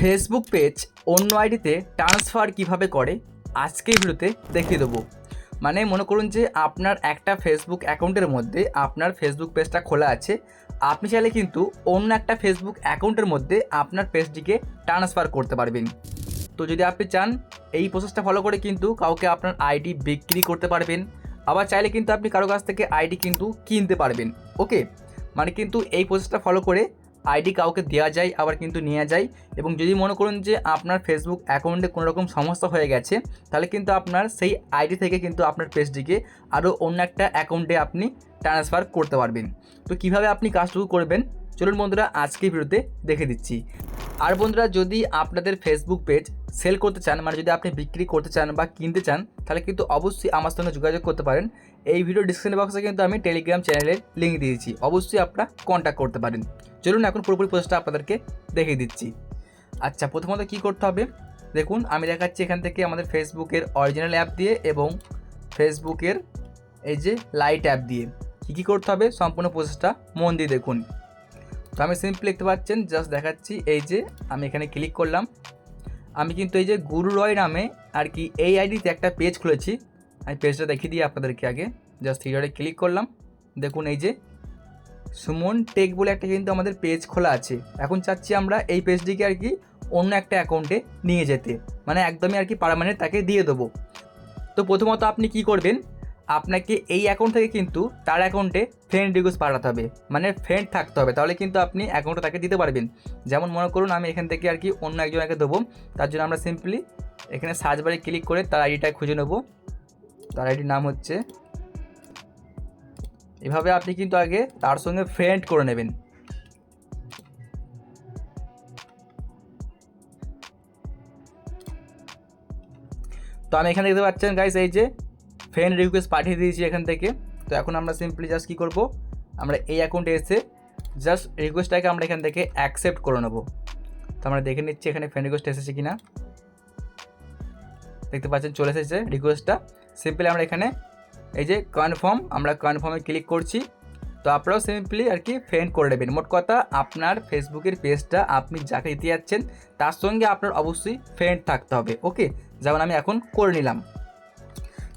Facebook page অন্য আইডিতে transfer কীভাবে করে আজকে ভিডিওতে দেখিয়ে দেবো। মানে মনে করুন যে আপনার একটা ফেসবুক অ্যাকাউন্টের মধ্যে আপনার ফেসবুক পেজটা খোলা আছে, আপনি চাইলে কিন্তু অন্য একটা ফেসবুক অ্যাকাউন্টের মধ্যে আপনার পেজটিকে ট্রান্সফার করতে পারবেন। তো যদি আপনি চান, এই প্রসেসটা ফলো করে কিন্তু কাউকে আপনার আইডি বিক্রি করতে পারবেন, আবার চাইলে কিন্তু আপনি কারও কাছ থেকে আইডি কিন্তু কিনতে পারবেন। ওকে মানে কিন্তু এই প্রসেসটা ফলো করে আইডি কাউকে দেওয়া যায়, আবার কিন্তু নেওয়া যায়। এবং যদি মনে করুন যে আপনার ফেসবুক অ্যাকাউন্টে কোনো রকম সমস্যা হয়ে গেছে, তাহলে কিন্তু আপনার সেই আইডি থেকে কিন্তু আপনার পেজটিকে আরও অন্য একটা অ্যাকাউন্টে আপনি ট্রান্সফার করতে পারবেন। তো কীভাবে আপনি কাজটুকু করবেন? চলুন বন্ধুরা আজকে ভিডিওতে দেখে দিচ্ছি। আর বন্ধুরা, যদি আপনাদের ফেসবুক পেজ সেল করতে চান মানে যদি আপনি বিক্রি করতে চান বা কিনতে চান, তাহলে কিন্তু অবশ্যই আমার সঙ্গে যোগাযোগ করতে পারেন। এই ভিডিও ডিসক্রিপশন বক্সে কিন্তু আমি টেলিগ্রাম চ্যানেলের লিঙ্ক দিয়েছি। অবশ্যই আপনারা কন্ট্যাক্ট করতে পারেন। চলুন এখন পুরোপুরি প্রসেসটা আপনাদেরকে দেখিয়ে দিচ্ছি। আচ্ছা প্রথমত কী করতে হবে? দেখুন, আমি দেখাচ্ছি এখান থেকে আমাদের ফেসবুকের অরিজিনাল অ্যাপ দিয়ে এবং ফেসবুকের এই যে লাইট অ্যাপ দিয়ে। কী কী করতে হবে? সম্পূর্ণ প্রসেসটা মন দিয়ে দেখুন। তো আমি সিম্পলি দেখতে পাচ্ছেন জাস্ট দেখাচ্ছি, এই যে আমি এখানে ক্লিক করলাম। আমি কিন্তু এই যে গুরু রয় নামে আর কি এই আইডিতে একটা পেজ খুলেছি। আমি পেজটা দেখিয়ে দিই আপনাদেরকে আগে। জাস্ট থ্রিডে ক্লিক করলাম। দেখুন এই যে সুমন টেক বলে একটা কিন্তু আমাদের পেজ খোলা আছে। এখন চাচ্ছি আমরা এই পেজটিকে আর কি অন্য একটা অ্যাকাউন্টে নিয়ে যেতে। মানে একদমই আর কি পারমানেন্ট তাকে দিয়ে দেবো। তো প্রথমত আপনি কি করবেন? আপনাকে এই অ্যাকাউন্ট থেকে কিন্তু তার অ্যাকাউন্টে ফ্রেন্ড রিকোয়েস্ট পাঠাতে হবে। মানে ফ্রেন্ড থাকতে হবে, তাহলে কিন্তু আপনি অ্যাকাউন্টটা তাকে দিতে পারবেন। যেমন মনে করুন আমি এখান থেকে আর কি অন্য একজনকে দেবো, তার জন্য আমরা সিম্পলি এখানে সার্চ বারে ক্লিক করে তার আইডিটা খুঁজে নেব। তার আইডির নাম হচ্ছে এভাবে আপনি কিন্তু আগে তার সঙ্গে ফ্রেন্ড করে নেবেন। তো আমি এখানে দেখতে পাচ্ছেন গাইস এই যে ফ্রেন্ড রিকোয়েস্ট পাঠিয়ে দিয়েছি এখান থেকে। তো এখন আমরা সিম্পলি জাস্ট কী করব? আমরা এই অ্যাকাউন্টে এসে জাস্ট রিকোয়েস্টটাকে আমরা এখান থেকে অ্যাকসেপ্ট করে নেব। তো আমরা দেখে নিচ্ছি এখানে ফ্রেন্ড রিকোয়েস্ট এসেছে কি না দেখতে পাচ্ছেন চলে এসেছে রিকোয়েস্টটা সিম্পলি আমরা এখানে এই যে কনফার্ম আমরা কনফার্মে ক্লিক করছি। তো আপনারাও সিম্পলি আর কি ফ্রেন্ড করে নেবেন। মোট কথা আপনার ফেসবুকের পেজটা আপনি যাকে দিতে যাচ্ছেন, তার সঙ্গে আপনার অবশ্যই ফ্রেন্ড থাকতে হবে। ওকে যেমন আমি এখন করে নিলাম।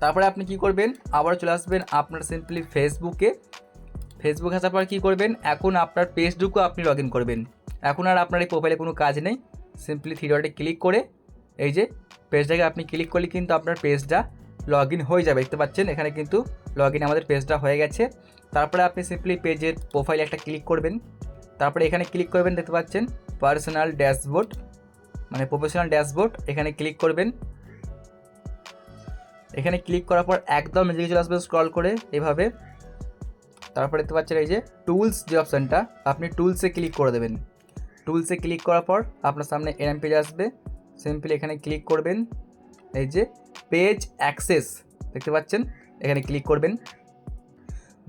তারপরে আপনি কি করবেন? আবার চলে আসবেন আপনার সিম্পলি ফেসবুকে ফেসবুক আসার পর কী করবেন? এখন আপনার পেজটুকু আপনি লগ ইন করবেন। এখন আর আপনার এই প্রোফাইলে কোনো কাজ নেই। সিম্পলি থ্রি ডটে ক্লিক করে এই যে পেজটাকে আপনি ক্লিক করলে কিন্তু আপনার পেজটা লগ ইন হয়ে যাবে। দেখতে পাচ্ছেন? এখানে কিন্তু লগ ইন আমাদের পেজটা হয়ে গেছে। তারপরে আপনি সিম্পলি পেজের প্রোফাইলে একটা ক্লিক করবেন। তারপরে এখানে ক্লিক করবেন, দেখতে পাচ্ছেন? পার্সোনাল ড্যাশবোর্ড মানে প্রফেশনাল ড্যাশবোর্ড এখানে ক্লিক করবেন। এখানে ক্লিক করার পর একদম এদিকে চলে আসবে স্ক্রল করে এভাবে। তারপরে দেখতে পাচ্ছেন এই যে টুলস যে অপশানটা আপনি টুলসে ক্লিক করে দেবেন। টুলসে ক্লিক করার পর আপনার সামনে এরম পেজ আসবে। সিম্পলি এখানে ক্লিক করবেন। এই যে পেজ অ্যাক্সেস দেখতে পাচ্ছেন? এখানে ক্লিক করবেন।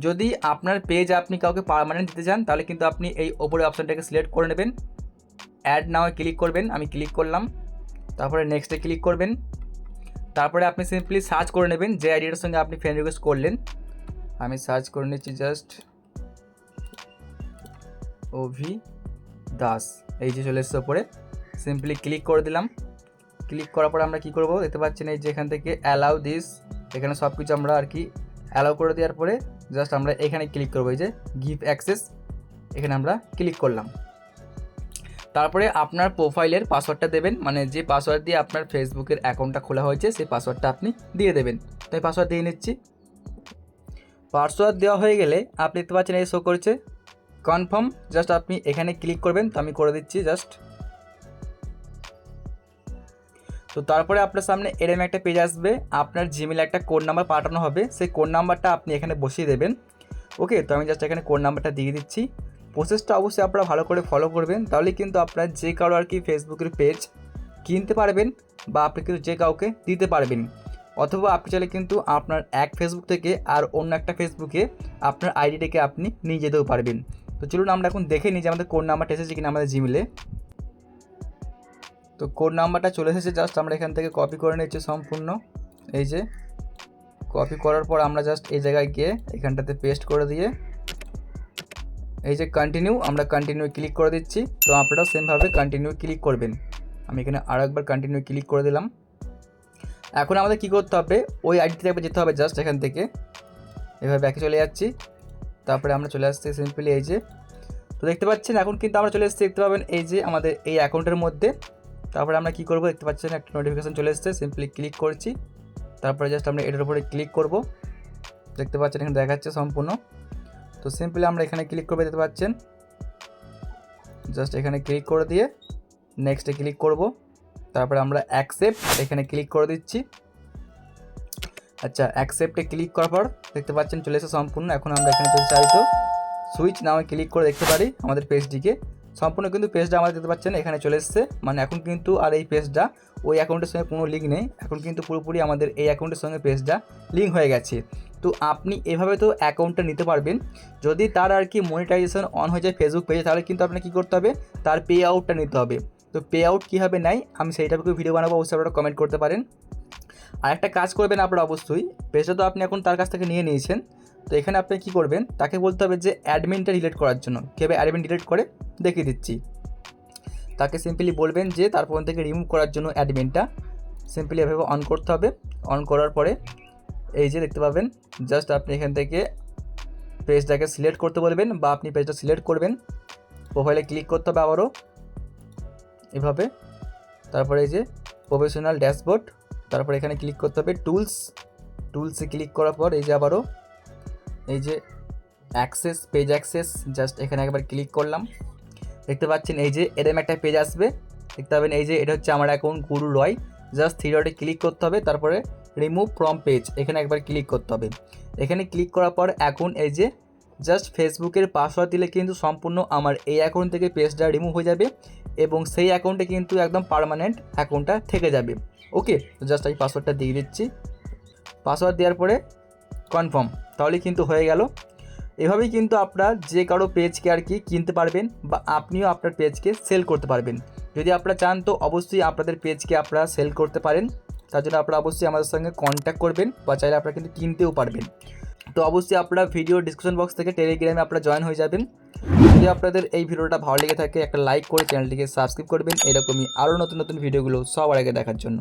যদি আপনার পেজ আপনি কাউকে পারমানেন্ট দিতে চান, তাহলে কিন্তু আপনি এই ওপরে অপশানটাকে সিলেক্ট করে নেবেন। অ্যাড নাও ক্লিক করবেন, আমি ক্লিক করলাম। তারপরে নেক্সটে ক্লিক করবেন। তারপরে আপনি সিম্পলি সার্চ করে নেবেন যে আইডিটার সঙ্গে আপনি ফ্রেন্ড রিকোয়েস্ট করলেন। আমি সার্চ করে নিচ্ছি জাস্ট ওভি দাস এই যে চলে এসছে ওপরে সিম্পলি ক্লিক করে দিলাম। ক্লিক করার পর আমরা কি করব? দেখতে পাচ্ছেন এই যে এখান থেকে অ্যালাউ দিস এখানে সব কিছু আমরা আর কি অ্যালাউ করে দেওয়ার পরে জাস্ট আমরা এখানে ক্লিক করব। এই যে গিভ অ্যাক্সেস এখানে আমরা ক্লিক করলাম। তারপরে আপনার প্রোফাইলের পাসওয়ার্ডটা দেবেন মানে যে পাসওয়ার্ড দিয়ে আপনার ফেসবুকের অ্যাকাউন্টটা খোলা হয়েছে, সেই পাসওয়ার্ডটা আপনি দিয়ে দেবেন। তো আমি পাসওয়ার্ড দিয়ে নিচ্ছি। পাসওয়ার্ড দেওয়া হয়ে গেলে আপনি দেখতে পাচ্ছেন এই শো করছে। কনফার্ম জাস্ট আপনি এখানে ক্লিক করবেন, তো আমি করে দিচ্ছি জাস্ট তো তারপরে আপনার সামনে এরম একটা পেজ আসবে, আপনার জিমেলে একটা কোড নাম্বার পাঠানো হবে, সেই কোড নাম্বারটা আপনি এখানে বসিয়ে দেবেন। ওকে তো আমি জাস্ট এখানে কোড নাম্বারটা দিয়ে দিচ্ছি। প্রসেসটা অবশ্যই আপনারা ভালো করে ফলো করবেন। তাহলে কিন্তু আপনার যে কারও আর কি ফেসবুকের পেজ কিনতে পারবেন বা আপনি কিন্তু যে কাউকে দিতে পারবেন। অথবা আপনি চাইলে কিন্তু আপনার এক ফেসবুক থেকে আর অন্য একটা ফেসবুকে আপনার আইডিটাকে আপনি নিয়ে যেতেও পারবেন। তো চলুন আমরা এখন দেখে নিই যে আমাদের কোন নাম্বারটা এসেছে কিনা আমাদের জিমেলে তো কোড নাম্বারটা চলে এসেছে জাস্ট আমরা এখান থেকে কপি করে নিচ্ছি সম্পূর্ণ। এই যে কপি করার পর আমরা জাস্ট এই জায়গায় গিয়ে এখানটাতে পেস্ট করে দিয়ে এই যে কন্টিনিউ আমরা কন্টিনিউ ক্লিক করে দিচ্ছি। তো আপনারাও সেমভাবে কন্টিনিউ ক্লিক করবেন। আমি এখানে আরও একবার কন্টিনিউ ক্লিক করে দিলাম। এখন আমাদের কী করতে হবে? ওই আইডি থেকে যেতে হবে জাস্ট এখান থেকে। এভাবে ব্যাকে চলে যাচ্ছি। তারপরে আমরা চলে আসছি সিম্পলি এই যে। তো দেখতে পাচ্ছেন, এখন কিন্তু আমরা চলে এসেছি, দেখতে পাবেন এই যে আমাদের এই অ্যাকাউন্টের মধ্যে। তারপরে আমরা কী করব? দেখতে পাচ্ছেন, একটা নোটিফিকেশান চলে এসেছে সিম্পলি ক্লিক করছি। তারপরে জাস্ট আমরা এটার উপরে ক্লিক করব। দেখতে পাচ্ছেন, এখানে দেখাচ্ছে সম্পূর্ণ। তো সিম্পলি আমরা এখানে ক্লিক করবে দেখতে পাচ্ছেন। জাস্ট এখানে ক্লিক করে দিয়ে নেক্সটে ক্লিক করব। তারপরে আমরা অ্যাকসেপ্ট এখানে ক্লিক করে দিচ্ছি। আচ্ছা অ্যাকসেপ্টে ক্লিক করার পর দেখতে পাচ্ছেন চলে এসে সম্পূর্ণ। এখন আমরা এখানে যদি চাই তো সুইচ নামে ক্লিক করে দেখতে পারি আমাদের পেজটিকে সম্পূর্ণ কিন্তু পেজটা আমাদের দেখতে পাচ্ছেন, এখানে চলে এসছে। মানে এখন কিন্তু আর এই পেজটা ওই অ্যাকাউন্টের সঙ্গে কোনো লিঙ্ক নেই। এখন কিন্তু পুরোপুরি আমাদের এই অ্যাকাউন্টের সঙ্গে পেজটা লিঙ্ক হয়ে গেছে। তো আপনি এভাবে তো অ্যাকাউন্টটা নিতে পারবেন। যদি তার আর কি মনিটাইজেশন অন হয়ে যায় ফেসবুক পেজে তাহলে কিন্তু আপনাকে কী করতে হবে? তার পে আউটটা নিতে হবে। তো পে আউট কীভাবে নেয়? আমি সেইটা ভিডিও বানাবো, অবশ্যই আপনারা কমেন্ট করতে পারেন। আর একটা কাজ করবেন আপনারা অবশ্যই পেজটা তো আপনি এখন তার কাছ থেকে নিয়ে নিয়েছেন। তো এখানে আপনি কী করবেন? তাকে বলতে হবে যে অ্যাডমিনটা ডিলিট করার জন্য। কীভাবে অ্যাডমিন ডিলিট করে? দেখিয়ে দিচ্ছি। তাকে সিম্পলি বলবেন যে তার ফোন থেকে রিমুভ করার জন্য অ্যাডমিনটা সিম্পলি এভাবে অন করতে হবে। অন করার পরে এই যে দেখতে পাবেন জাস্ট আপনি এখান থেকে পেজটাকে সিলেক্ট করতে বলবেন বা আপনি পেজটা সিলেক্ট করবেন। প্রোফাইলে ক্লিক করতে হবে আবারও। এভাবে। তারপরে এই যে প্রফেশনাল ড্যাশবোর্ড তারপর এখানে ক্লিক করতে হবে টুলস টুলসে ক্লিক করার পর এই যে আবারও, এই যে অ্যাক্সেস পেজ অ্যাক্সেস জাস্ট এখানে একবার ক্লিক করলাম। দেখতে পাচ্ছেন এই যে এরম একটা পেজ আসবে। দেখতে পাবেন এই যে এটা হচ্ছে আমার account Guru Roy. Just three ডটে ক্লিক করতে হবে, তারপরে রিমুভ ফ্রম পেজ এখানে একবার ক্লিক করতে হবে। এখানে ক্লিক করার পর এখন এই যে জাস্ট ফেসবুকের পাসওয়ার্ড দিলে কিন্তু সম্পূর্ণ আমার এই অ্যাকাউন্ট থেকে পেজটা রিমুভ হয়ে যাবে এবং সেই অ্যাকাউন্টে কিন্তু একদম পারমানেন্ট অ্যাকাউন্টটা থেকে যাবে। ওকে জাস্ট আমি পাসওয়ার্ডটা দিয়ে দিচ্ছি। পাসওয়ার্ড দেওয়ার পরে কনফার্ম তাহলে কিন্তু হয়ে গেল। এভাবেই কিন্তু আপনারা যে কারও পেজকে আর কি কিনতে পারবেন বা আপনিও আপনার পেজকে সেল করতে পারবেন। যদি আপনারা চান তো অবশ্যই আপনাদের পেজকে আপনারা সেল করতে পারেন। তার জন্য আপনারা অবশ্যই আমাদের সঙ্গে কন্ট্যাক্ট করবেন বা চাইলে আপনারা কিন্তু কিনতেও পারবেন। তো অবশ্যই আপনারা ভিডিও ডিসক্রিপশন বক্স থেকে টেলিগ্রামে আপনারা জয়েন হয়ে যাবেন। যদি আপনাদের এই ভিডিওটা ভালো লেগে থাকে, একটা লাইক করে চ্যানেলটিকে সাবস্ক্রাইব করবেন। এরকমই আরও নতুন নতুন ভিডিওগুলো সবার আগে দেখার জন্য।